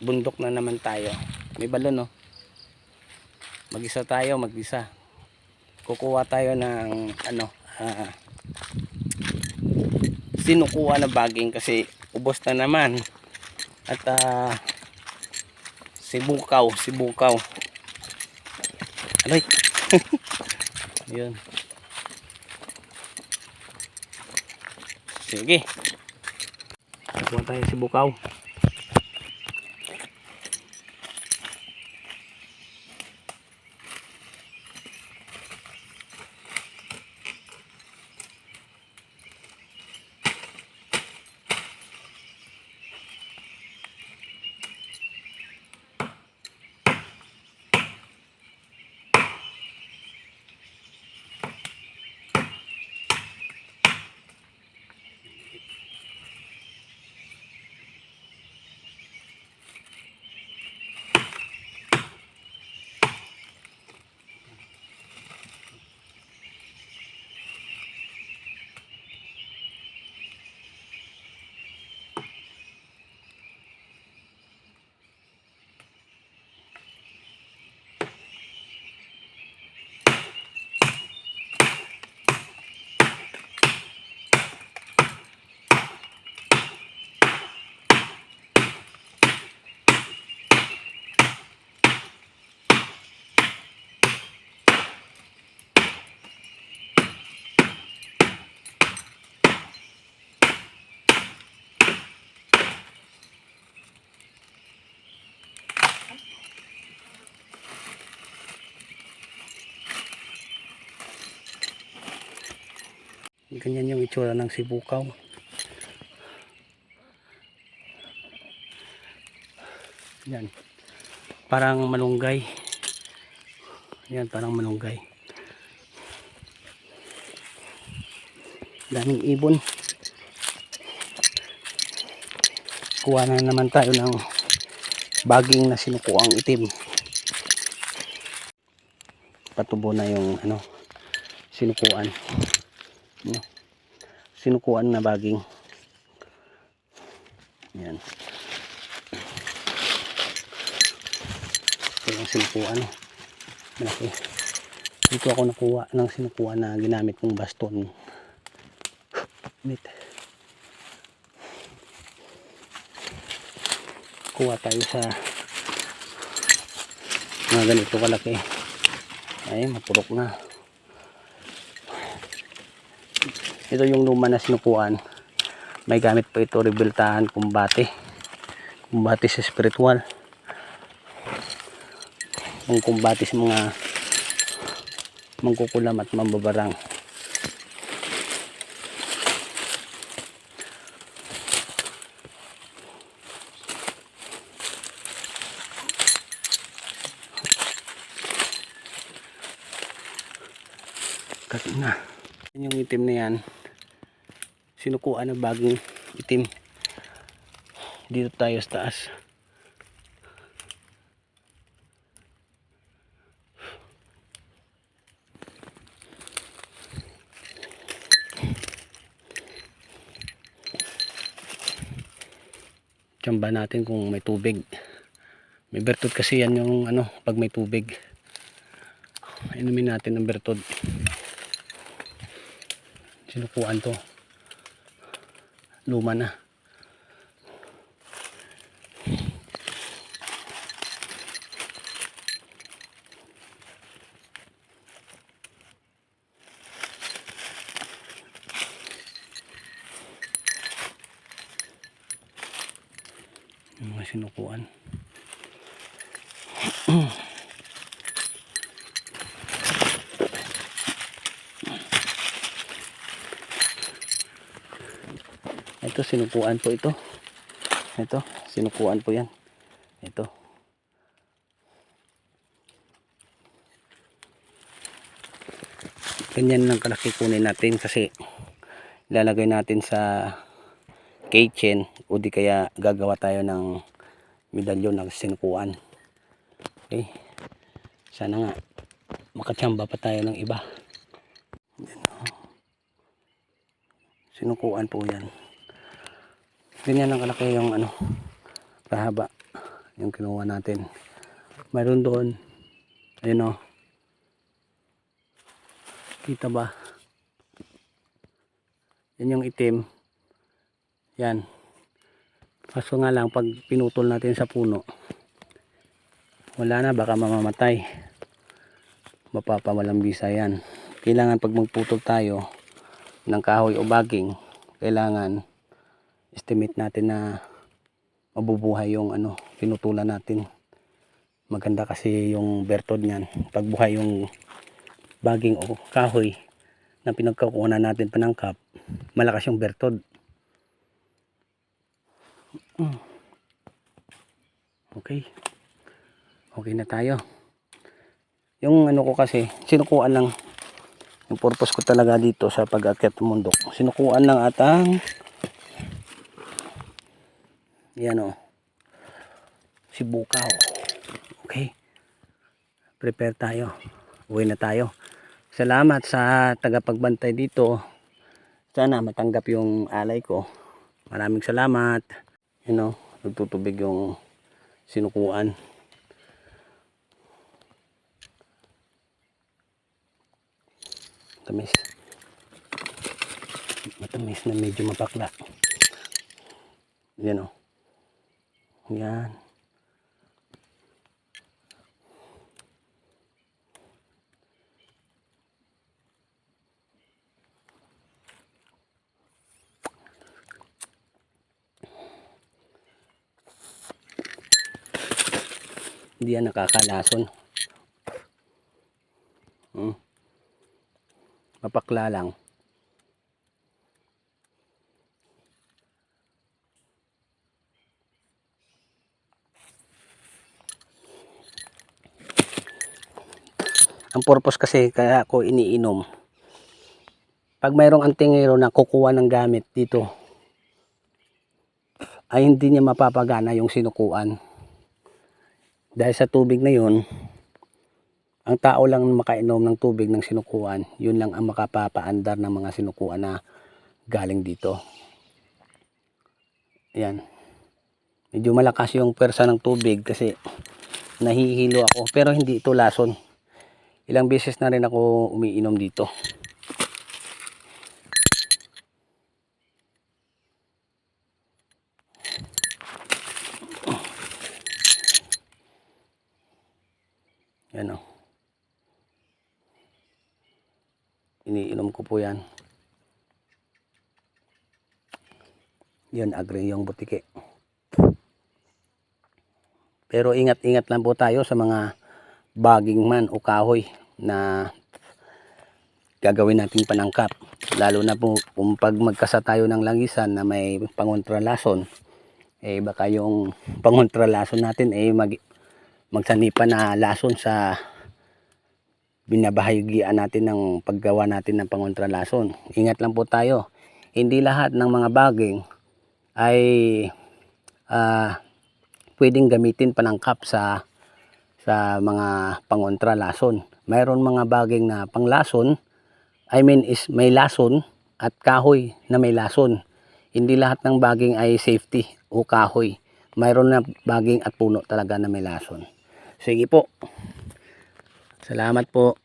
bundok na naman tayo. May balon no. Mag-isa tayo, mag-isa. Kukuha tayo ng ano, ah, sinukuha na baging kasi ubos na naman. At ah, sibukaw, sibukaw. Aray. Yun. Sige. Kuha tayo sibukaw. Ganyan yung itsura ng sibukaw. Yan. Parang malunggay. Yan, parang malunggay. Daming ibon. Kuha na naman tayo ng baging na sinukuang itim. Patubo na yung ano, sinukuan. Sinukuan na baging. Yan. Ito yung sinukuan. Malaki. Dito ako nakuha ng sinukuan na ginamit kong baston. Wait. Kuha tayo sa mga ganito kalaki. Ay, mapurok na. Ito yung luma na sinukuan. May gamit pa ito rebiltahan kumbate. Kumbate sa spiritual. Ang kumbate sa mga mangkukulam at mambabarang. Kasi na. Yung itim na yan. Sinukuan na bagong itim. Dito tayo sa taas. Tsamba natin kung may tubig. May bertod kasi yan yung ano, pag may tubig. Inumin natin ng bertod sinukuan to luma na yung mga sinukuan Ito sinukuan po ito. Ito, sinukuan po 'yan. Ito. Ganyan lang kalaki kunin natin kasi ilalagay natin sa kitchen o di kaya gagawa tayo ng medalyon ng sinukuan. Okay. Sana nga makatsamba pa tayo ng iba. Sinukuan po 'yan ganyan lang kalaki yung ano kahaba yung kinuha natin. Mayroon doon. Ayun o. Kita ba? Yan yung itim. Yan. Kaso nga lang, pag pinutol natin sa puno, wala na, baka mamamatay. Mapapawalang bisa yan. Kailangan pag magputol tayo ng kahoy o baging, kailangan estimate natin na mabubuhay yung ano, pinutulan natin. Maganda kasi yung bertod niyan. Pag buhay yung baging o kahoy na pinagkakuha natin panangkap, malakas yung bertod. Okay. Okay na tayo. Yung ano ko kasi, sinukuan lang yung purpose ko talaga dito sa pag-akyat ng mundok. Sinukuan lang atang yan o. Sibukaw. Okay. Prepare tayo. Uwi na tayo. Salamat sa tagapagbantay dito. Sana matanggap yung alay ko. Maraming salamat. You know, nagtutubig yung sinukuan. Matamis. Matamis na medyo mapakla. Yan o. Yan. Hindi yan nakakalason. Hmm. Mapakla lang. Ang purpose kasi kaya ako iniinom. Pag mayroong antingero na kukuha ng gamit dito, ay hindi niya mapapagana yung sinukuan. Dahil sa tubig na yun, ang tao lang makainom ng tubig ng sinukuan, yun lang ang makapapaandar ng mga sinukuan na galing dito. Yan. Medyo malakas yung pwersa ng tubig kasi nahihilo ako pero hindi ito lason. Ilang beses na rin ako umiinom dito. Yan o. Iniinom ko po yan. Yan, agri yung butike. Pero ingat-ingat lang po tayo sa mga baging man o kahoy na gagawin natin panangkap. Lalo na po kung pag magkasa tayo ng langisan na may pangontralason, eh baka yung pangontralason natin eh mag, magsanipa na lason sa binabahagian natin ng paggawa natin ng pangontralason. Ingat lang po tayo. Hindi lahat ng mga baging ay ah, pwedeng gamitin panangkap sa sa mga pangontra lason. Mayroon mga baging na panglason, I mean is may lason at kahoy na may lason. Hindi lahat ng baging ay safety o kahoy. Mayroon na baging at puno talaga na may lason. Sige po. Salamat po.